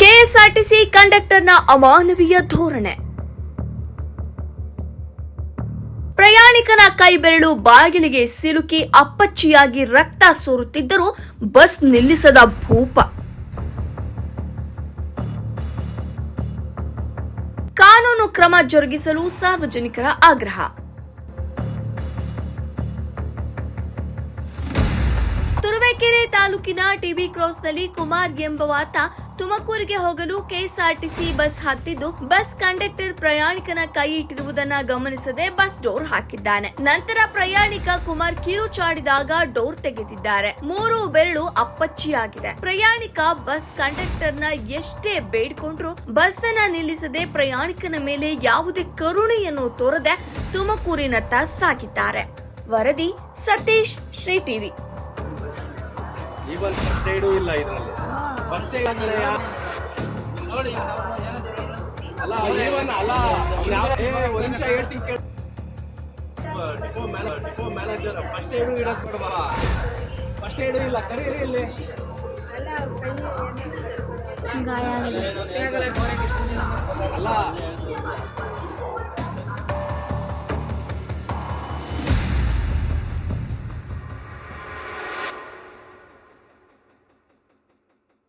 KSRTC ಕಂಡಕ್ಟರ್ನ ಅಮಾನವೀಯ ಧೋರಣೆ. ಪ್ರಯಾಣಿಕನ ಕೈ ಬೆರಳು ಬಾಗಿಲಿಗೆ ಸಿಲುಕಿ ಅಪ್ಪಚ್ಚಿಯಾಗಿ ರಕ್ತ ಸೋರುತ್ತಿದ್ದರೂ ಬಸ್ ನಿಲ್ಲಿಸದ ಭೂಪ. ಕಾನೂನು ಕ್ರಮ ಜರುಗಿಸಲು ಸಾರ್ವಜನಿಕರ ಆಗ್ರಹ. ತುರುವೇಕೆರೆ ತಾಲೂಕಿನ ಟಿಬಿ ಕ್ರಾಸ್ನಲ್ಲಿ ಕುಮಾರ್ ಎಂಬವಾತ ತುಮಕೂರಿಗೆ ಹೋಗಲು ಕೆಎಸ್ಆರ್ಟಿಸಿ ಬಸ್ ಹತ್ತಿದ್ದು ಬಸ್ ಕಂಡಕ್ಟರ್ ಪ್ರಯಾಣಿಕನ ಕೈ ಇಟ್ಟಿರುವುದನ್ನ ಗಮನಿಸದೆ ಬಸ್ ಡೋರ್ ಹಾಕಿದ್ದಾನೆ. ನಂತರ ಪ್ರಯಾಣಿಕ ಕುಮಾರ್ ಕಿರುಚಾಡಿದಾಗ ಡೋರ್ ತೆಗೆದಿದ್ದಾರೆ. ಮೂರು ಬೆರಳು ಅಪ್ಪಚ್ಚಿಯಾಗಿದೆ. ಪ್ರಯಾಣಿಕ ಬಸ್ ಕಂಡಕ್ಟರ್ನ ಎಷ್ಟೇ ಬೇಡ್ಕೊಂಡ್ರು ಬಸ್ ಅನ್ನ ನಿಲ್ಲಿಸದೆ ಪ್ರಯಾಣಿಕನ ಮೇಲೆ ಯಾವುದೇ ಕರುಣೆಯನ್ನು ತೋರದೆ ತುಮಕೂರಿನತ್ತ ಸಾಗಿದ್ದಾರೆ. ವರದಿ Satish, Sri TV. Even first aid ಇಲ್ಲ ಇದರಲ್ಲಿ. ಫಸ್ಟ್ ಏಡ್ ಅಂದ್ರೆ ನೋಡಿ. ಅಲ್ಲ ಈವನ್ ಅಲ್ಲ ಒಂದು ನಿಮಿಷ ಹೇಳ್ತೀನಿ ಕೇಳು. Depot manager depot manager first ಏಡು ಇಡಕ್ ಕೊಡ್ಬಲ್ಲ ಫಸ್ಟ್ ಏಡು ಇಲ್ಲ ಕರೀರಿ ಇಲ್ಲಿ. ಅಲ್ಲ